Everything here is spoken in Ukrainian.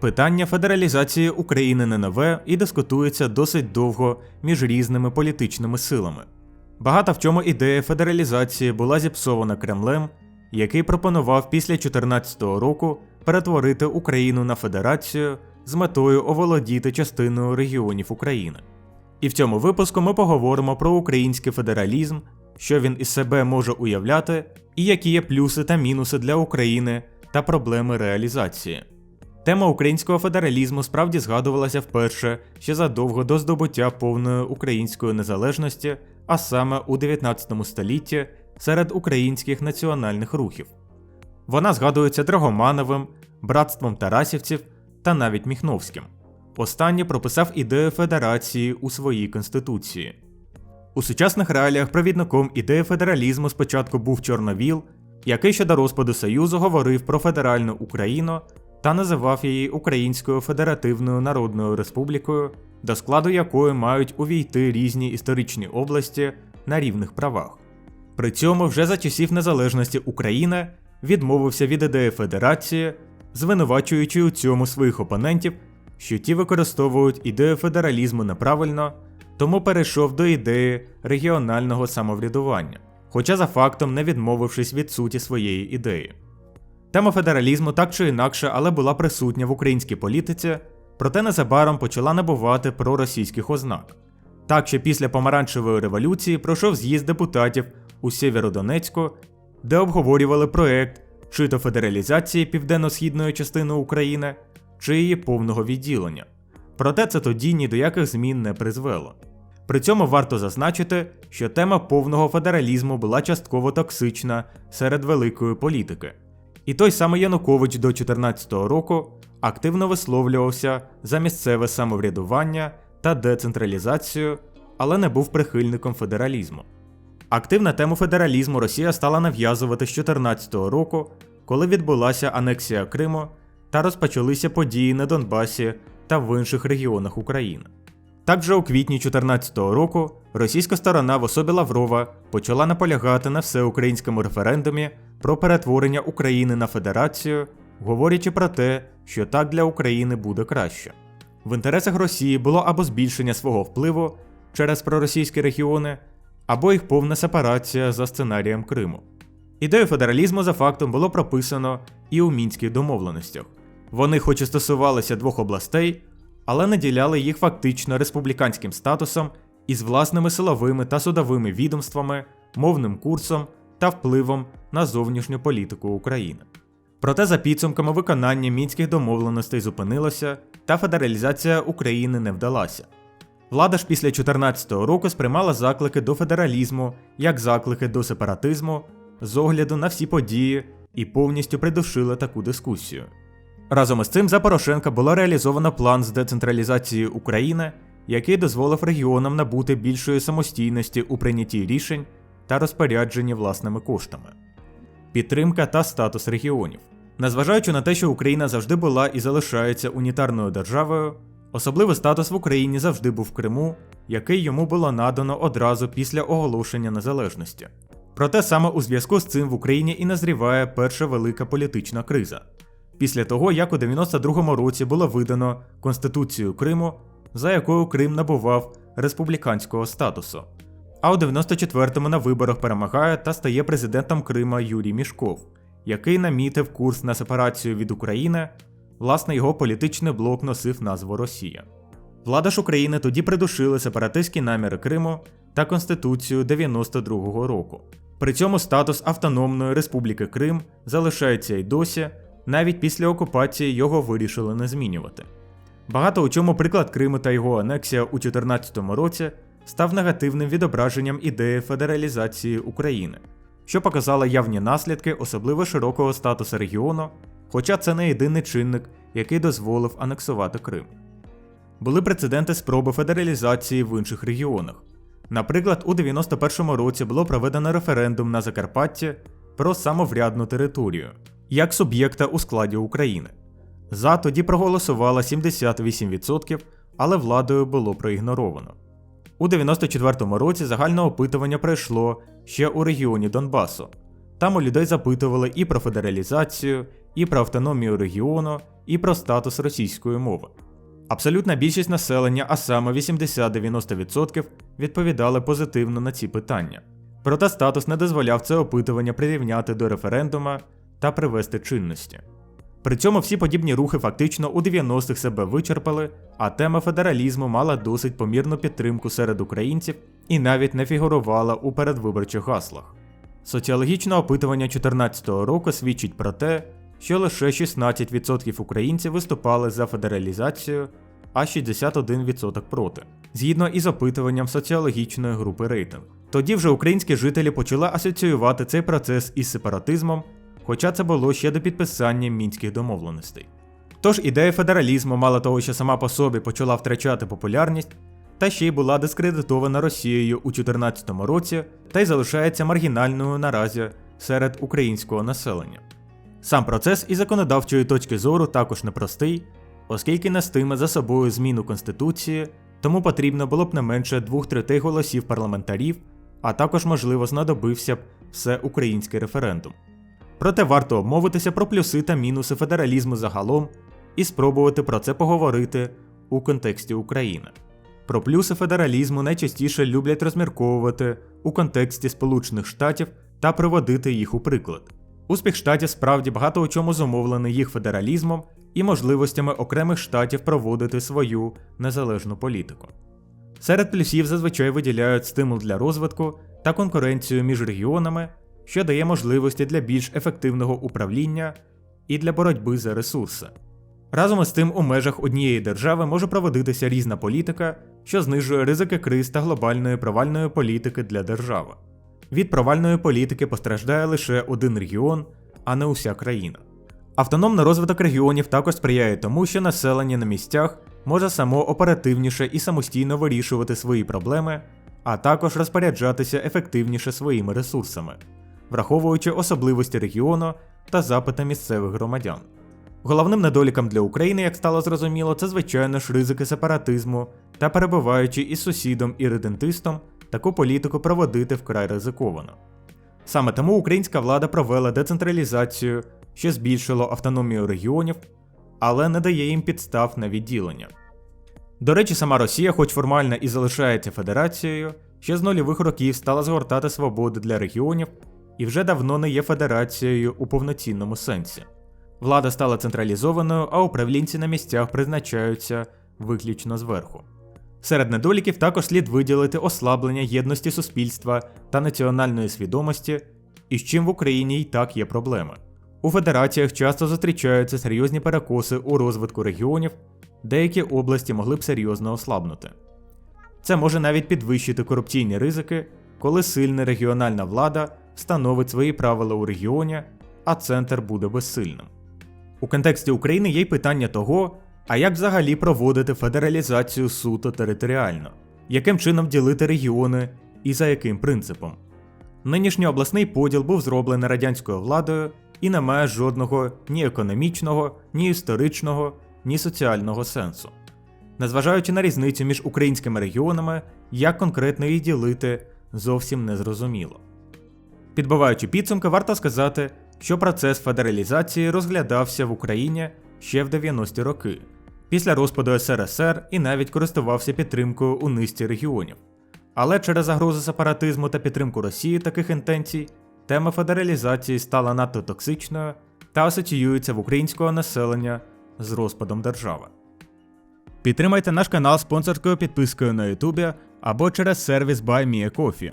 Питання федералізації України не нове і дискутується досить довго між різними політичними силами. Багато в чому ідея федералізації була зіпсована Кремлем, який пропонував після 2014 року перетворити Україну на федерацію з метою оволодіти частиною регіонів України. І в цьому випуску ми поговоримо про український федералізм, що він із себе може уявляти, і які є плюси та мінуси для України та проблеми реалізації. Тема українського федералізму справді згадувалася вперше ще задовго до здобуття повної української незалежності, а саме у 19 столітті серед українських національних рухів. Вона згадується Драгомановим, братством Тарасівців та навіть Міхновським. Останній прописав ідею федерації у своїй конституції. У сучасних реаліях провідником ідеї федералізму спочатку був Чорновіл, який ще до розпаду Союзу говорив про федеральну Україну та називав її Українською Федеративною Народною Республікою, до складу якої мають увійти різні історичні області на рівних правах. При цьому вже за часів незалежності України відмовився від ідеї федерації, звинувачуючи у цьому своїх опонентів, що ті використовують ідею федералізму неправильно, тому перейшов до ідеї регіонального самоврядування, хоча за фактом не відмовившись від суті своєї ідеї. Тема федералізму так чи інакше, але була присутня в українській політиці, проте незабаром почала набувати проросійських ознак. Так що після помаранчевої революції пройшов з'їзд депутатів у Сєвєродонецьку, де обговорювали проект чи то федералізації південно-східної частини України, чи її повного відділення. Проте це тоді ні до яких змін не призвело. При цьому варто зазначити, що тема повного федералізму була частково токсична серед великої політики. І той самий Янукович до 2014 року активно висловлювався за місцеве самоврядування та децентралізацію, але не був прихильником федералізму. Активна тему федералізму Росія стала нав'язувати з 2014 року, коли відбулася анексія Криму та розпочалися події на Донбасі та в інших регіонах України. Також у квітні 2014 року російська сторона в особі Лаврова почала наполягати на всеукраїнському референдумі про перетворення України на федерацію, говорячи про те, що так для України буде краще. В інтересах Росії було або збільшення свого впливу через проросійські регіони, або їх повна сепарація за сценарієм Криму. Ідею федералізму за фактом було прописано і у мінських домовленостях. Вони, хоч і стосувалися двох областей, але наділяли їх фактично республіканським статусом із власними силовими та судовими відомствами, мовним курсом та впливом на зовнішню політику України. Проте за підсумками виконання мінських домовленостей зупинилося, та федералізація України не вдалася. Влада ж після 2014 року сприймала заклики до федералізму як заклики до сепаратизму з огляду на всі події і повністю придушила таку дискусію. Разом із цим за Порошенка було реалізовано план з децентралізації України, який дозволив регіонам набути більшої самостійності у прийнятті рішень та розпорядженні власними коштами. Підтримка та статус регіонів. Незважаючи на те, що Україна завжди була і залишається унітарною державою, особливий статус в Україні завжди був Криму, який йому було надано одразу після оголошення незалежності. Проте саме у зв'язку з цим в Україні і назріває перша велика політична криза. Після того, як у 92-му році було видано Конституцію Криму, за якою Крим набував республіканського статусу. А у 94-му на виборах перемагає та стає президентом Крима Юрій Мішков, який намітив курс на сепарацію від України, власне, його політичний блок носив назву Росія. Влада ж України тоді придушила сепаратистські наміри Криму та Конституцію 92-го року. При цьому статус Автономної Республіки Крим залишається й досі, навіть після окупації його вирішили не змінювати. Багато у чому приклад Криму та його анексія у 2014 році став негативним відображенням ідеї федералізації України, що показало явні наслідки особливо широкого статусу регіону, хоча це не єдиний чинник, який дозволив анексувати Крим. Були прецеденти спроби федералізації в інших регіонах. Наприклад, у 91-му році було проведено референдум на Закарпатті про самоврядну територію як суб'єкта у складі України. За тоді проголосувало 78%, але владою було проігноровано. У 94-му році загальне опитування пройшло ще у регіоні Донбасу. Там у людей запитували і про федералізацію, і про автономію регіону, і про статус російської мови. Абсолютна більшість населення, а саме 80-90%, відповідали позитивно на ці питання. Проте статус не дозволяв це опитування прирівняти до референдума та привести чинності. При цьому всі подібні рухи фактично у 90-х себе вичерпали, а тема федералізму мала досить помірну підтримку серед українців і навіть не фігурувала у передвиборчих гаслах. Соціологічне опитування 2014 року свідчить про те, що лише 16% українців виступали за федералізацію, а 61% проти, згідно із опитуванням соціологічної групи рейтинг. Тоді вже українські жителі почали асоціювати цей процес із сепаратизмом, хоча це було ще до підписання мінських домовленостей. Тож ідея федералізму мало того, що сама по собі почала втрачати популярність, та ще й була дискредитована Росією у 2014 році та й залишається маргінальною наразі серед українського населення. Сам процес із законодавчої точки зору також непростий, оскільки нестиме за собою зміну Конституції, тому потрібно було б не менше двох третей голосів парламентарів, а також, можливо, знадобився б всеукраїнський референдум. Проте варто обмовитися про плюси та мінуси федералізму загалом і спробувати про це поговорити у контексті України. Про плюси федералізму найчастіше люблять розмірковувати у контексті Сполучених Штатів та приводити їх у приклад. Успіх штатів справді багато у чому зумовлений їх федералізмом і можливостями окремих штатів проводити свою незалежну політику. Серед плюсів зазвичай виділяють стимул для розвитку та конкуренцію між регіонами, що дає можливості для більш ефективного управління і для боротьби за ресурси. Разом із тим, у межах однієї держави може проводитися різна політика, що знижує ризики криз та глобальної провальної політики для держави. Від провальної політики постраждає лише один регіон, а не уся країна. Автономний розвиток регіонів також сприяє тому, що населення на місцях може само оперативніше і самостійно вирішувати свої проблеми, а також розпоряджатися ефективніше своїми ресурсами, враховуючи особливості регіону та запити місцевих громадян. Головним недоліком для України, як стало зрозуміло, це звичайно ж ризики сепаратизму та перебуваючи із сусідом і редентистом, таку політику проводити вкрай ризиковано. Саме тому українська влада провела децентралізацію, що збільшило автономію регіонів, але не дає їм підстав на відділення. До речі, сама Росія, хоч формально і залишається федерацією, ще з нульових років стала згортати свободи для регіонів і вже давно не є федерацією у повноцінному сенсі. Влада стала централізованою, а управлінці на місцях призначаються виключно зверху. Серед недоліків також слід виділити ослаблення єдності суспільства та національної свідомості, із чим в Україні й так є проблеми. У федераціях часто зустрічаються серйозні перекоси у розвитку регіонів, деякі області могли б серйозно ослабнути. Це може навіть підвищити корупційні ризики, коли сильна регіональна влада встановить свої правила у регіоні, а центр буде безсильним. У контексті України є й питання того, а як взагалі проводити федералізацію суто територіально, яким чином ділити регіони і за яким принципом. Нинішній обласний поділ був зроблений радянською владою і не має жодного ні економічного, ні історичного, ні соціального сенсу. Незважаючи на різницю між українськими регіонами, як конкретно їх ділити, зовсім не зрозуміло. Підбиваючи підсумки, варто сказати, що процес федералізації розглядався в Україні ще в 90-ті роки, після розпаду СРСР і навіть користувався підтримкою у низці регіонів. Але через загрози сепаратизму та підтримку Росії таких інтенцій, тема федералізації стала надто токсичною та асоціюється в українського населення з розпадом держави. Підтримайте наш канал спонсорською підпискою на Ютубі або через сервіс BuyMeACoffee.